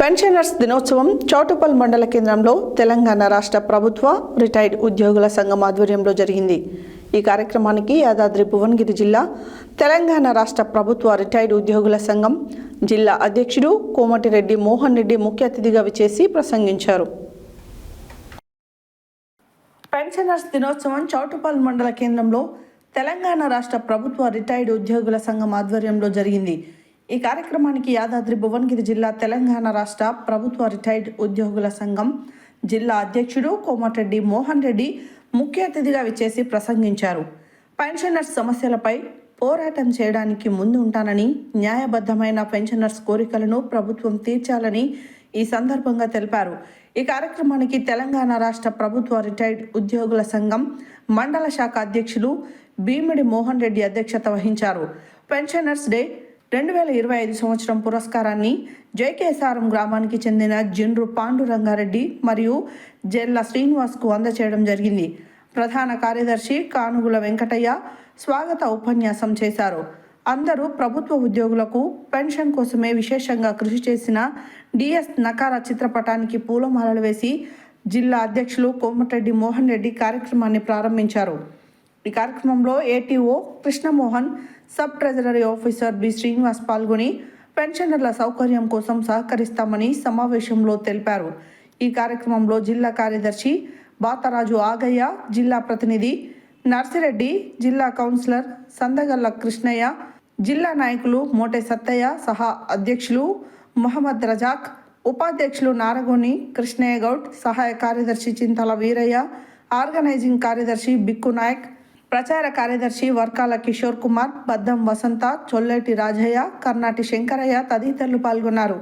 Pensioners దినోత్సవం చౌటుపల్ మండల కేంద్రంలో తెలంగాణ రాష్ట్ర ప్రభుత్వ రిటైర్డ్ ఉద్యోగుల సంఘం ఆధ్వర్యంలో జరిగింది. ఈ కార్యక్రమానికి యాదాద్రి భువనగిరి జిల్లా తెలంగాణ రాష్ట్ర ప్రభుత్వ రిటైర్డ్ ఉద్యోగుల సంఘం జిల్లా అధ్యక్షుడు కోమటిరెడ్డి మోహన్ రెడ్డి ముఖ్య అతిథిగా విచేసి ప్రసంగించారు. పెన్షనర్స్ దినోత్సవం చౌటుపల్ మండల కేంద్రంలో తెలంగాణ రాష్ట్ర ప్రభుత్వ రిటైర్డ్ ఉద్యోగుల సంఘం ఆధ్వర్యంలో జరిగింది. ఈ కార్యక్రమానికి యాదాద్రి భువనగిరి జిల్లా తెలంగాణ రాష్ట్ర ప్రభుత్వ రిటైర్డ్ ఉద్యోగుల సంఘం జిల్లా అధ్యక్షుడు కోమటిరెడ్డి మోహన్ రెడ్డి ముఖ్య అతిథిగా విచ్చేసి ప్రసంగించారు. పెన్షనర్స్ సమస్యలపై పోరాటం చేయడానికి ముందు ఉంటానని న్యాయబద్ధమైన పెన్షనర్స్ కోరికలను ప్రభుత్వం తీర్చాలని ఈ సందర్భంగా తెలిపారు. ఈ కార్యక్రమానికి తెలంగాణ రాష్ట్ర ప్రభుత్వ రిటైర్డ్ ఉద్యోగుల సంఘం మండల శాఖ అధ్యక్షులు భీమిడి మోహన్ రెడ్డి అధ్యక్షత వహించారు. పెన్షనర్స్ డే రెండు వేల ఇరవై ఐదు సంవత్సరం పురస్కారాన్ని జేకేసారం గ్రామానికి చెందిన జిండ్రు పాండురంగారెడ్డి మరియు జెల్ల శ్రీనివాస్కు అందచేయడం జరిగింది. ప్రధాన కార్యదర్శి కానుగుల వెంకటయ్య స్వాగత ఉపన్యాసం చేశారు. అందరూ ప్రభుత్వ ఉద్యోగులకు పెన్షన్ కోసమే విశేషంగా కృషి చేసిన డిఎస్ నకార చిత్రపటానికి పూలమాలలు వేసి జిల్లా అధ్యక్షులు కోమటిరెడ్డి మోహన్ రెడ్డి కార్యక్రమాన్ని ప్రారంభించారు. ఈ కార్యక్రమంలో ATO Krishnamohan sub treasury officer B Srinivas పాల్గొని పెన్షనర్ల సౌకర్యం కోసం సహకరిస్తామని సమావేశంలో తెలిపారు. ఈ కార్యక్రమంలో జిల్లా కార్యదర్శి బాతరాజు ఆగయ్య జిల్లా ప్రతినిధి నర్సిరెడ్డి జిల్లా కౌన్సిలర్ సందగల్ల కృష్ణయ్య జిల్లా నాయకులు మోటే సత్తయ్య సహా అధ్యక్షులు మహమ్మద్ రజాక్ ఉపాధ్యక్షులు నారగోని కృష్ణయ్య గౌడ్ సహాయ కార్యదర్శి చింతల వీరయ్య ఆర్గనైజింగ్ కార్యదర్శి బిక్కు నాయక్ ప్రచార కార్యదర్శి వర్కాల కిషోర్ కుమార్ బద్దం వసంత చొల్లెటి రాజయ్య కర్నాటి శంకరయ్య తదితరులు పాల్గొన్నారు.